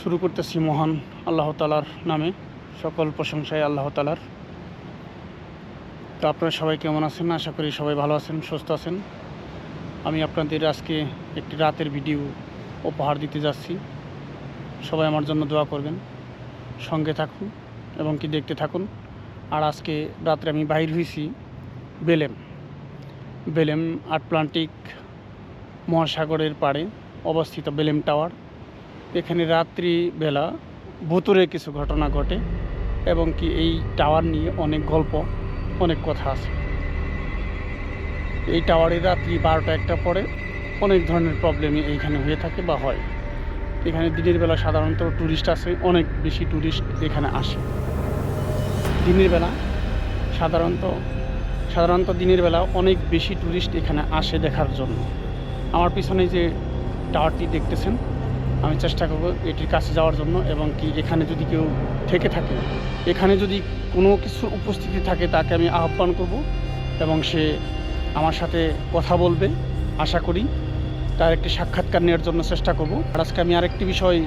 শুরু করতেছি মহান আল্লাহ তালার নামে। সকল প্রশংসায় আল্লাহ তালার তো আপনারা সবাই কেমন আছেন? আশা করি সবাই ভালো আছেন, সুস্থ আছেন। আমি আপনাদের আজকে একটি রাতের ভিডিও উপহার দিতে যাচ্ছি। সবাই আমার জন্য দোয়া করবেন। সঙ্গে থাকুন এবং কি দেখতে থাকুন। আর আজকে রাত্রে আমি বাহির হয়েছি বেলেম। বেলেম আটলান্টিক মহাসাগরের পাড়ে অবস্থিত বেলেম টাওয়ার। এখানে রাত্রিবেলা ভুতুরে কিছু ঘটনা ঘটে এবং কি এই টাওয়ার নিয়ে অনেক গল্প, অনেক কথা আছে। এই টাওয়ারে রাত্রি বারোটা একটা পরে অনেক ধরনের প্রবলেমই এইখানে হয়ে থাকে বা হয়। এখানে দিনের বেলা সাধারণত ট্যুরিস্ট আসে, অনেক বেশি ট্যুরিস্ট এখানে আসে। দিনের বেলা সাধারণত সাধারণত দিনের বেলা অনেক বেশি ট্যুরিস্ট এখানে আসে দেখার জন্য। আমার পিছনে যে টাওয়ারটি দেখতেছেন আমি চেষ্টা করব এটির কাছে যাওয়ার জন্য এবং কি এখানে যদি কেউ থেকে থাকে, এখানে যদি কোনো কিছুর উপস্থিতি থাকে তাকে আমি আহ্বান করব এবং সে আমার সাথে কথা বলবে, আশা করি তার একটি সাক্ষাৎকার নেওয়ার জন্য চেষ্টা করব। আর আজকে আমি আরেকটি বিষয়,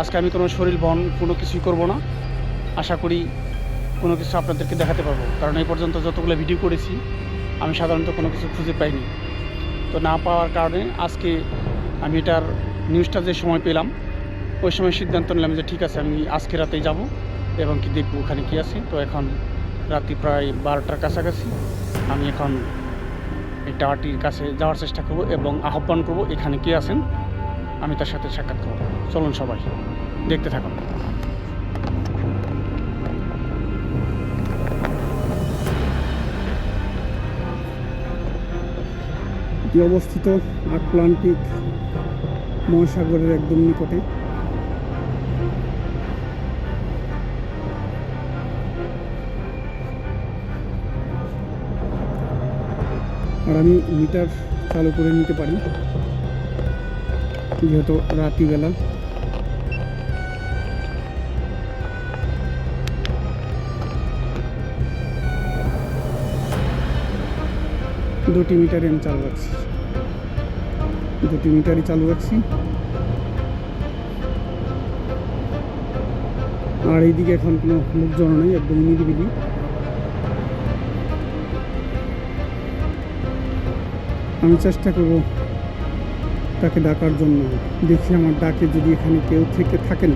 আজকে আমি কোনো শরীর বহন কোনো কিছুই করব না। আশা করি কোনো কিছু আপনাদেরকে দেখাতে পারব। কারণ এই পর্যন্ত যতগুলো ভিডিও করেছি, আমি সাধারণত কোনো কিছু খুঁজে পাইনি। তো না পাওয়ার কারণে আজকে আমি এটার নিউজটা যে সময় পেলাম, ওই সময় সিদ্ধান্ত নিলাম যে ঠিক আছে, আমি আজকে রাতেই যাব এবং কি দেখব ওখানে কী আছে। তো এখন রাত্রি প্রায় বারোটার কাছাকাছি। আমি এখন এই টাওয়ারটির কাছে যাওয়ার চেষ্টা করব এবং আহ্বান করব এখানে কে আছেন, আমি তার সাথে সাক্ষাৎ করব। চলুন সবাই, দেখতে থাকুন। অবস্থিত আটলান্টিক মহাসাগরের একদম নিকটে। আর আমি মিটার চালু করে নিতে পারি, যেহেতু রাত্রিবেলা। দুটি মিটারই আমি চালু রাখছি। দুটি মিটারই চালু রাখছি আর এইদিকে এখন কোনো লোকজন নেই, একদম নিরিবিলি। আমি চেষ্টা করব তাকে ডাকার জন্য। দেখি আমার ডাকে যদি এখানে কেউ থেকে থাকেন,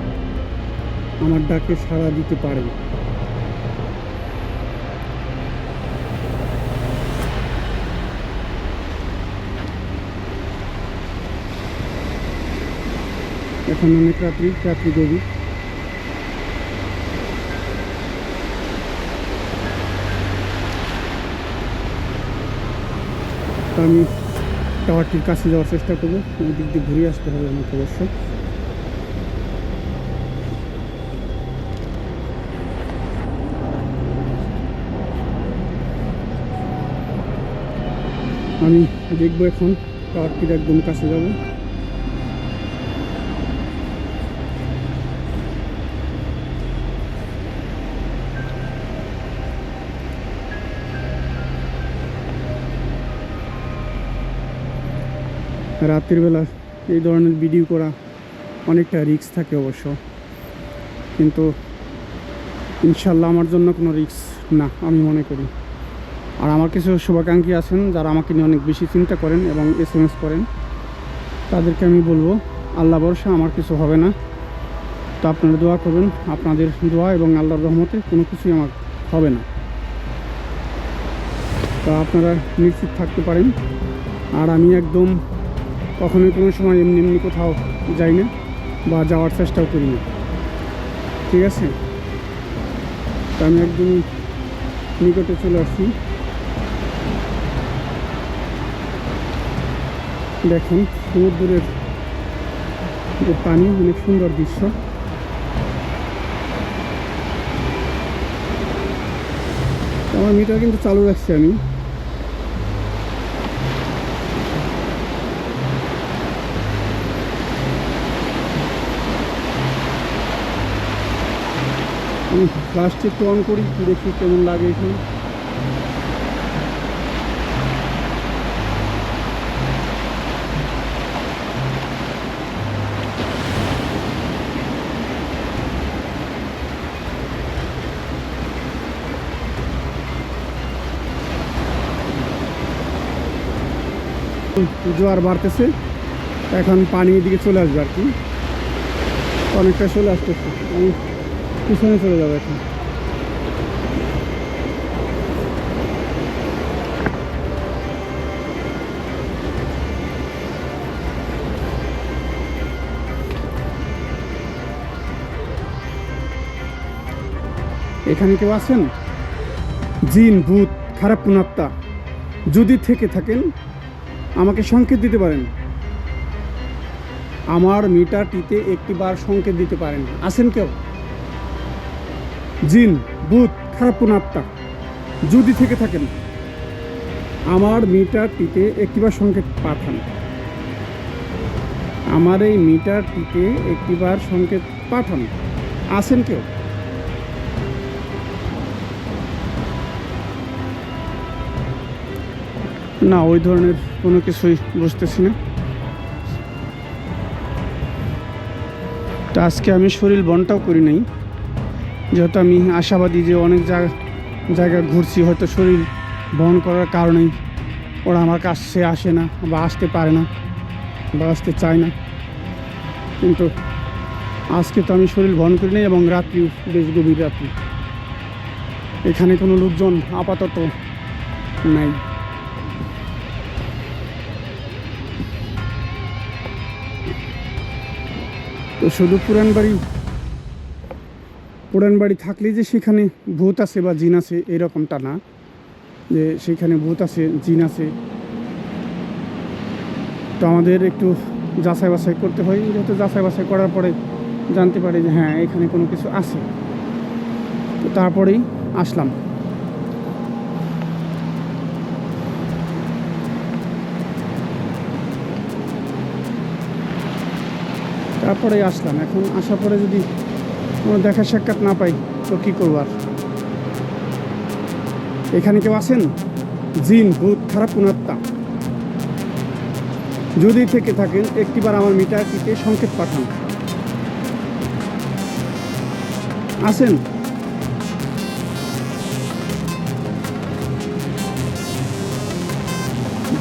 আমার ডাকে সাড়া দিতে পারেন। এখন অনেক রাত্রি রাত্রি তো আমি টাওয়ারটির কাছে যাওয়ার চেষ্টা করব। ওই দিক দিয়ে ঘুরে আসতে হবে আমাকে অবশ্য। আমি দেখব এখন, টাওয়ারটির একদম কাছে যাব। রাতের বেলা এই ধরনের ভিডিও করা অনেকটা রিস্ক থাকে অবশ্য। কিন্তু ইনশাল্লাহ আমার জন্য কোনো রিস্ক না, আমি মনে করি। আর আমার কিছু শুভাকাঙ্ক্ষী আছেন যারা আমাকে নিয়ে অনেক বেশি চিন্তা করেন এবং এস এম এস করেন। তাদেরকে আমি বলব, আল্লাহ ভরসা, আমার কিছু হবে না। তো আপনারা দোয়া করবেন আপনাদের দোয়া এবং আল্লাহর রহমতে কোনো কিছুই আমার হবে না। তো আপনারা নিশ্চিত থাকতে পারেন। আর আমি একদম কখনোই কোনো সময় এমনি এমনি কোথাও যাই না বা যাওয়ার চেষ্টাও করি না। ঠিক আছে? তো আমি একদম নিকটে চলে আসছি। দেখুন, সমুদ্রের যে পানি, অনেক সুন্দর দৃশ্য। আমার মিটার কিন্তু চালু রাখছি আমি। প্লাস্টিকটা অন করি, দেখি কেমন লাগে এখানে। জোয়ার বাড়তেছে, এখন পানি এদিকে চলে আসবে আর কি। অনেকটা চলে আসতেছে। পিছনে চলে যাব এখন। এখানে কেউ আছেন? জিন, ভূত, খারাপ পুনাত্মা যদি থেকে থাকেন, আমাকে সংকেত দিতে পারেন। আমার মিটারটিতে একটি বার সংকেত দিতে পারেন। আছেন কেউ? জিন, ভূত, খারাপ পুনাত্মা যদি থেকে থাকেন, আমার মিটারটিতে একটিবার সংকেত পাঠান। আমার এই মিটারটিতে একটিবার সংকেত পাঠান। আছেন কেউ? না, ওই ধরনের কোনো কিছুই বুঝতেছি না। তা আজকে আমি শরীর বনটাও করি নাই। যেহেতু আমি আশাবাদী যে অনেক জায়গা জায়গা ঘুরছি, হয়তো শরীর বহন করার কারণেই ওরা আমার কাছে আসে না বা আসতে পারে না বা আসতে চায় না। কিন্তু আজকে তো আমি শরীর বহন করি নাই এবং রাত্রি বেশ গভীর রাত্রি। এখানে কোনো লোকজন আপাতত নাই। তো শুধু পুরান বাড়ি পুরান বাড়ি থাকলেই যে সেখানে ভূত আছে বা জিন আছে, এরকমটা না। যে সেখানে ভূত আছে, জিন আছে। তো আমাদের একটু যাচাই বাছাই করতে হয়। যেহেতু যাচাই বাছাই করার পরে জানতে পারি যে হ্যাঁ এখানে কোনো কিছু আছে। তো তারপরেই আসলাম। তারপরে আসলাম। এখন আসার পরে যদি কোনো দেখা সাক্ষাৎ না পাই, তো কী করব আর? এখানে কেউ আছেন? জিন, ভূত, খারাপ পুনাত্মা যদি থেকে থাকেন, একটিবার আমার মিটারটিতে সংকেত পাঠান। আছেন?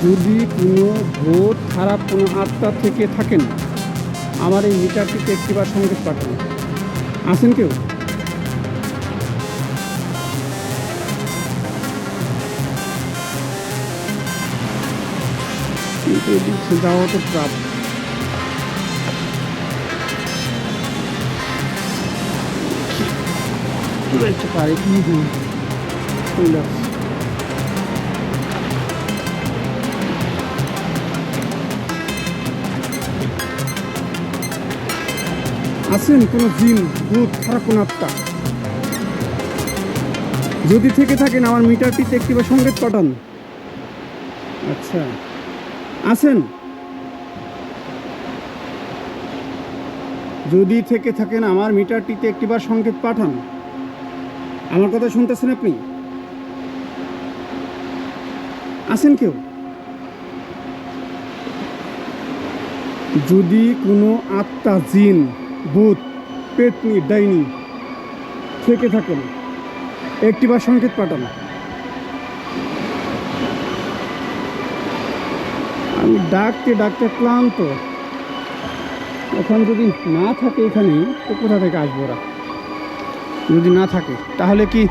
যদি কোনো ভূত, খারাপ কোনো আত্মা থেকে থাকেন, আমার এই মিটারটিতে একটিবার সংকেত পাঠান। আছেন কেউ কিন্তু এদিকে যাওয়া তো ট্রাপ একটু পারে কি আছেন কোনো জিন, ভূত খারাপ কোনো আত্মা যদি থেকে থাকেন, আমার মিটারটিতে একটিবার সংকেত পাঠান। আচ্ছা। আছেন? যদি থেকে থাকেন, আমার মিটারটিতে একটিবার সংকেত পাঠান। আমার কথা শুনতেছেন আপনি? আছেন কেউ? যদি কোনো আত্মা, জিন ভূত, পেতনি, ডাইনি, থেকে থাকেন। একটিবার সংকেত পাঠান। আমি ডাকতে ডাকতে ক্লান্ত। এখন যদি না থাকে এখানে, তো কোথা থেকে আসব ওরা? যদি না থাকে, তাহলে কি?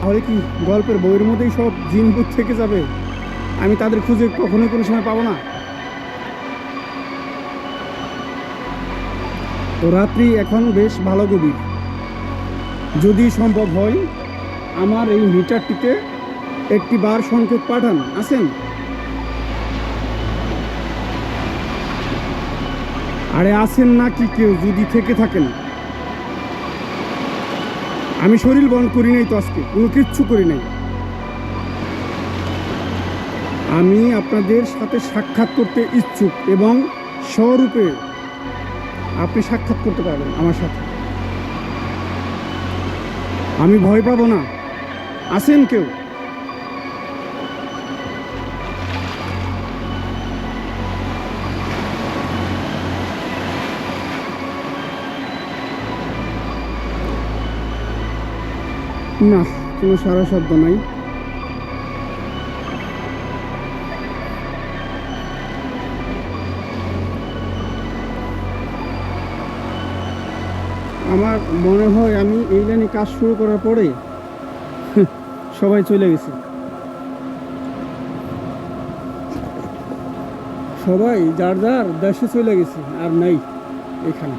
তাহলে কি গল্পের বইয়ের মধ্যেই সব জিন ভূত থেকে যাবে? আমি তাদের খুঁজে কখনোই কোনো সময় পাবো না। তো রাত্রি এখন বেশ ভালো গভীর। যদি সম্ভব হয়, আমার এই মিটারটিতে একটি বার সংকেত পাঠান। আছেন? আরে আছেন না কি কেউ? যদি থেকে থাকেন। আমি শরীর বন করি নাই তো আজকে। কোনো কিচ্ছু করি নাই। আমি আপনাদের সাথে সাক্ষাৎ করতে ইচ্ছুক এবং স্বরূপে আপনি সাক্ষাৎ করতে পারবেন আমার সাথে। আমি ভয় পাবো না। আছেন কেউ? না, কোনো সারা শব্দ নাই। আমার মনে হয় আমি এই লাইনে কাজ শুরু করার পরে সবাই চলে গেছে। সবাই যার যার দেশে চলে গেছে, আর নাই এখানে।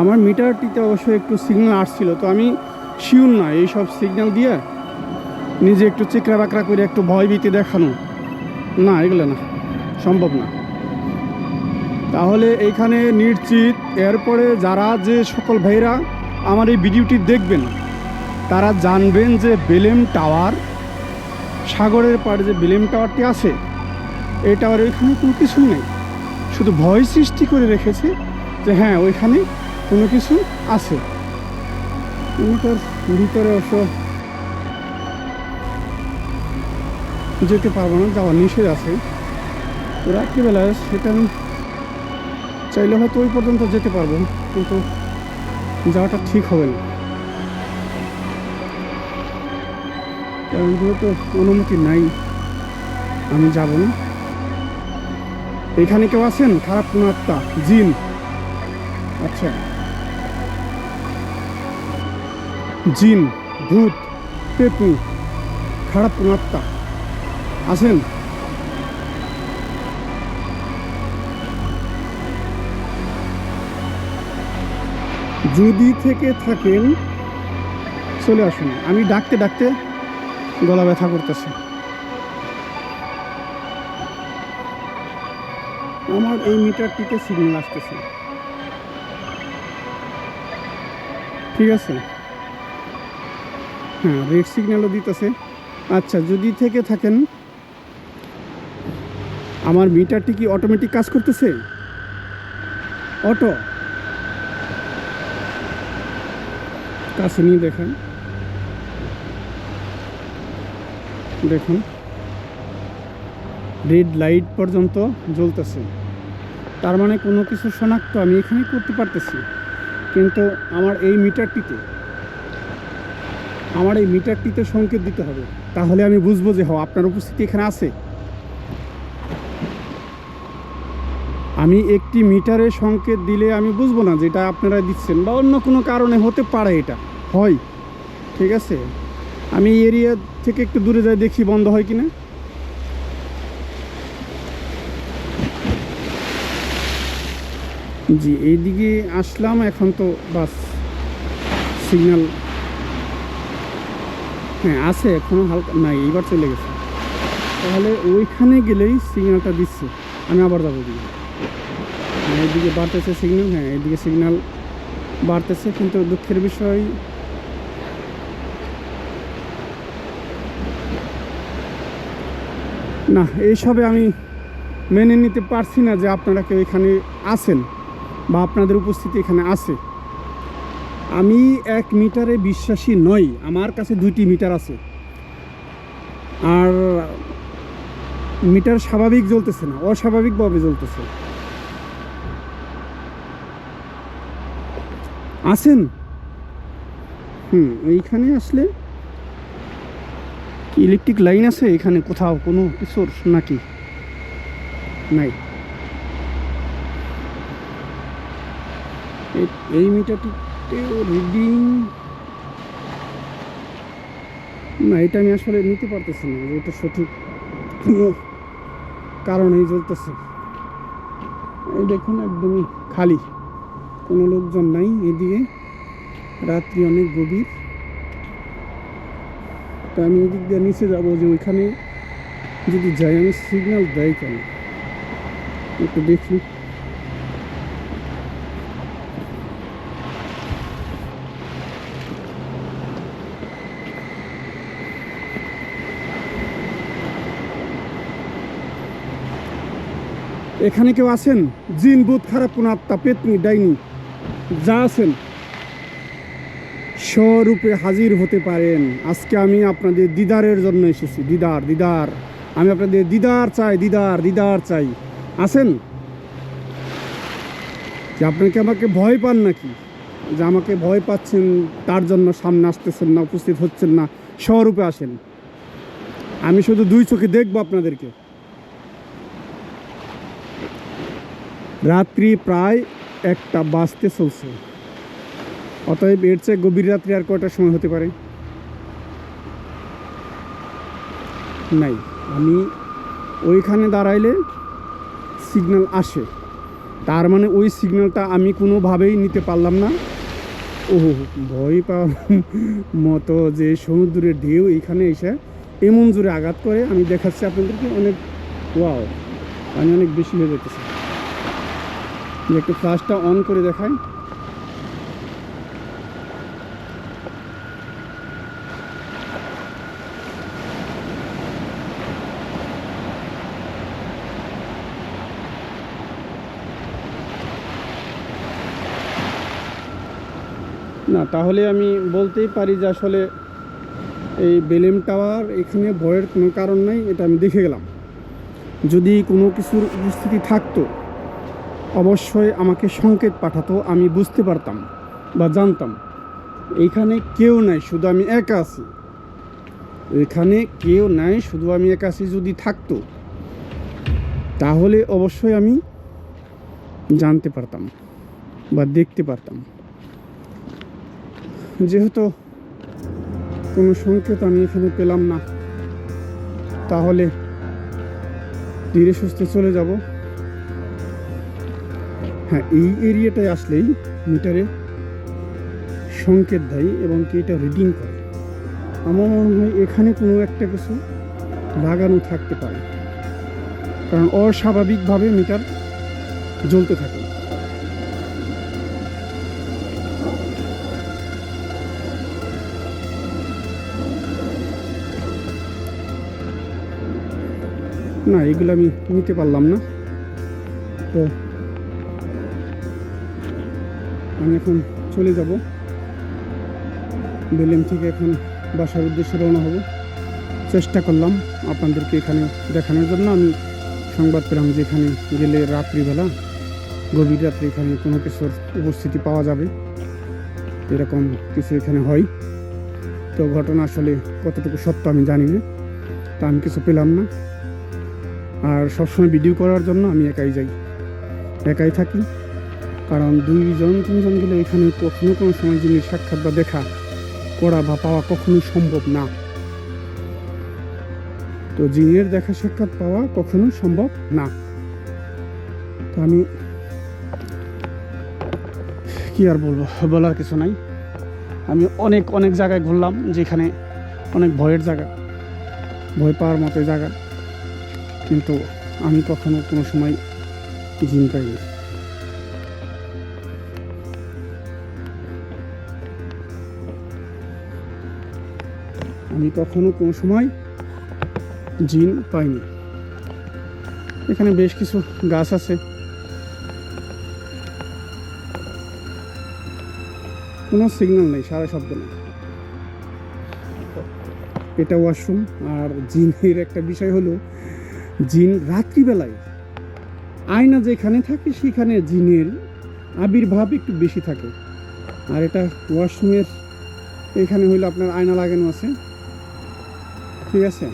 আমার মিটারটিতে অবশ্য একটু সিগন্যাল আসছিল, তো আমি শিওর না এই সব সিগন্যাল দিয়ে নিজে একটু চিকরা বাকরা করে একটু ভয় ভীতি দেখানো। না, এগুলো না, সম্ভব না। তাহলে এইখানে নিশ্চিত, এরপরে যারা যে সকল ভাইরা আমার এই ভিডিওটি দেখবেন, তারা জানবেন যে বেলেম টাওয়ার, সাগরের পাড়ে যে বেলেম টাওয়ারটি আছে, এই টাওয়ার ওইখানে কোনো কিছু নেই। শুধু ভয় সৃষ্টি করে রেখেছে যে হ্যাঁ ওইখানে কোনো কিছু আছে। তোর ভিতরে অবশ্য যেতে পারব না যাওয়ার নিষেধ আছে। তো রাত্রিবেলা সেটা আমি চাইলে হয়তো ওই পর্যন্ত যেতে পারব, কিন্তু যাওয়াটা ঠিক হবে না। কারণ যেহেতু অনুমতি নাই, আমি যাব না। এখানে কেউ আছেন? খারাপ কোনো আত্মা? জিন? আচ্ছা। জিন, ভূত পেতনি খারাপ আত্মা আছেন যদি থেকে থাকেন, চলে আসুন। আমি ডাকতে ডাকতে গলা ব্যথা করতেছে। আমার এই মিটারটিতে সিগন্যাল আসতেছে। ঠিক আছে? হ্যাঁ রেড সিগন্যালও দিতেছে। আচ্ছা যদি থেকে থাকেন, আমার মিটারটি কি অটোমেটিক কাজ করতেছে? অটো কাছে নিয়ে দেখেন। দেখুন। রেড লাইট পর্যন্ত জ্বলতেছে। তার মানে কোনো কিছু শনাক্ত আমি এখানে করতে পারতেছি। কিন্তু আমার এই মিটারটিতে আমার এই মিটারটিতে সংকেত দিতে হবে। তাহলে আমি বুঝব যে হ আপনার উপস্থিতি এখানে আছে। আমি একটি মিটারে সংকেত দিলে আমি বুঝব না যেটা আপনারা দিচ্ছেন বা অন্য কোনো কারণে হতে পারে এটা। হয়। ঠিক আছে? আমি এরিয়া থেকে একটু দূরে যাই, দেখি বন্ধ হয় কিনা। জি, এইদিকে আসলাম, এখন তো বাস, সিগন্যাল হ্যাঁ আছে এখনও হালকা নাই, এইবার চলে গেছে। তাহলে ওইখানে গেলেই সিগন্যালটা দিচ্ছে। আমি আবার যাব দিকে হ্যাঁ এইদিকে বাড়তেছে সিগন্যাল হ্যাঁ এইদিকে সিগন্যাল বাড়তেছে, কিন্তু দুঃখের বিষয়, না, এইসবে আমি মেনে নিতে পারছি না যে আপনারা কেউ এখানে আছেন বা আপনাদের উপস্থিতি এখানে আছে। আমি এক মিটারে বিশ্বাসী নই, আমার কাছে দুইটি মিটার আছে। আর মিটার স্বাভাবিক জ্বলতেছে না, অস্বাভাবিকভাবে জ্বলতেছে। আছেন? হুম, এইখানে আসলে ইলেকট্রিক লাইন আছে এখানে কোথাও কোনো কিছুর নাকি? নাই। এই- এই মিটারটিতে রিডিং না, এটা আমি আসলে নিতে পারতেছি না, যে এটা সঠিক কোনো কারণেই জ্বলতেছে। এই দেখুন, একদমই খালি। কোনো লোকজন নাই এদিকে। রাত্রি অনেক গভীর। তো আমি এদিক দিয়ে নিচে যাব যে ওইখানে যদি যাই আমি সিগন্যাল দেয় কেন? একটু দেখি। এখানে কেউ আছেন? জিন বুথ খারাপ, কোনো আত্মা, পেতনি, ডাইনি, যা আছেন। স্বরূপে হাজির হতে পারেন। আজকে আমি আপনাদের দিদারের জন্য এসেছি। দিদার দিদার। আমি আপনাদের দিদার চাই, দিদার দিদার চাই। আছেন? যে আপনি কি আমাকে ভয় পান নাকি? যে আমাকে ভয় পাচ্ছেন, তার জন্য সামনে আসতেছেন না, উপস্থিত হচ্ছেন না, স্বরূপে আসেন। আমি শুধু দুই চোখে দেখব আপনাদেরকে। রাত্রি প্রায় একটা বাজতে চলছে। অতএব এর চেয়ে গভীর রাত্রি আর কয়টার সময় হতে পারে? নাই। আমি ওইখানে দাঁড়াইলে সিগন্যাল আসে। তার মানে ওই সিগন্যালটা আমি কোনোভাবেই নিতে পারলাম না। ও ভয় পাওয়ার মতো যে সমুদ্রের ঢেউ এইখানে এসে এমন জোরে আঘাত করে, আমি দেখাচ্ছি আপনাদেরকে, অনেক ওয়াও আমি অনেক বেশি হয়ে যেতেছে একটু ফ্লাশটা অন করে দেখাই। না, তাহলে আমি বলতেই পারি যে আসলে এই বেলেম টাওয়ার এখানে ভয়ের কোনো কারণ নাই, এটা আমি দেখে গেলাম। যদি কোনো কিছুর উপস্থিতি থাকতো অবশ্যই আমাকে সংকেত পাঠাতো, আমি বুঝতে পারতাম বা জানতাম। এখানে কেউ নাই, শুধু আমি একা আছি। এখানে কেউ নাই, শুধু আমি একা আছি যদি থাকতো, তাহলে অবশ্যই আমি জানতে পারতাম বা দেখতে পারতাম। যেহেতু কোনো সংকেত আমি এখানে পেলাম না, তাহলে ধীরে সুস্থে চলে যাব। হ্যাঁ এই এরিয়াটায় আসলেই মিটারে সংকেত দেয় এবং কি এটা রিডিং করে। আমার মনে হয় এখানে কোনো একটা কিছু লাগানো থাকতে পারে। কারণ অস্বাভাবিকভাবে মিটার জ্বলতে থাকে। না, এগুলো আমি নিতে পারলাম না। তো আমি এখন চলে যাব। বেলেম থেকে এখন বাসার উদ্দেশ্যে রওনা হব। চেষ্টা করলাম আপনাদেরকে এখানে দেখানোর জন্য। আমি সংবাদ পেলাম যে এখানে গেলে রাত্রিবেলা, গভীর রাত্রে এখানে কোনো কিছুর উপস্থিতি পাওয়া যাবে। এরকম কিছু এখানে হয়। তো ঘটনা আসলে কতটুকু সত্য আমি জানি না, তা আমি কিছু পেলাম না। আর সবসময় ভিডিও করার জন্য আমি একাই যাই। একাই থাকি। কারণ দুইজন, তিনজন গেলে ওইখানে কখনো কোনো সময় জিনিস সাক্ষাৎ বা দেখা করা বা পাওয়া কখনোই সম্ভব না। তো জিনের দেখা সাক্ষাৎ পাওয়া কখনো সম্ভব না। তো আমি কি আর বলব, বলার কিছু নাই। আমি অনেক অনেক জায়গায় ঘুরলাম যেখানে অনেক ভয়ের জায়গা, ভয় পাওয়ার মতো জায়গা। কিন্তু আমি কখনো কোনো সময় জিন পাইনি। আমি কখনো কোনো সময় জিন পাইনি। এখানে বেশ কিছু গাছ আছে। কোনো সিগন্যাল নেই, সারা শব্দ নেই। এটা ওয়াশরুম আর জিনের একটা বিষয় হলো, জিন রাত্রিবেলায় আয়না যেখানে থাকে, সেখানে জিনের আবির্ভাব একটু বেশি থাকে। আর এটা ওয়াশরুমের এখানে হইল আপনার আয়না লাগানো আছে। ঠিক আছে?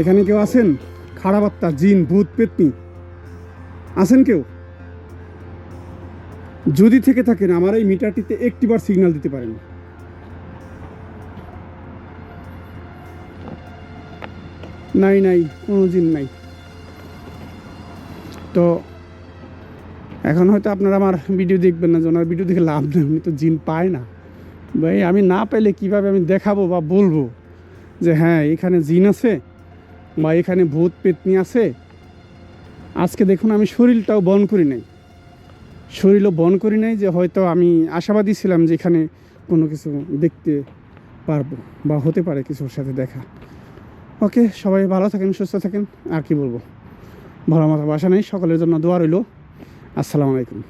এখানে কেউ আছেন? খারাপ আত্মা, জিন, ভূত, পেতনি। আছেন কেউ? যদি থেকে থাকেন, আমার এই মিটারটিতে একটিবার সিগন্যাল দিতে পারেন। নাই নাই, কোনো জিন নাই। তো, এখন হয়তো আপনারা আমার ভিডিও দেখবেন না, যে ওনার ভিডিও দেখে লাভ নেই, উনি তো জিন পায় না। ভাই, আমি না পেলে কীভাবে আমি দেখাবো বা বলব? যে হ্যাঁ এখানে জিন আছে বা এখানে ভূত পেতনি আছে। আজকে দেখুন আমি শরীরটাও বন করি নাই। শরীরও বন করি নাই যে হয়তো আমি আশাবাদী ছিলাম যে এখানে কোনো কিছু দেখতে পারব বা হতে পারে কিছুর সাথে দেখা। ওকে, সবাই ভালো থাকেন, সুস্থ থাকেন, আর কি বলব? ভালো মতো বাসা নেই, সকলের জন্য দোয়া রইল। আসসালামু আলাইকুম।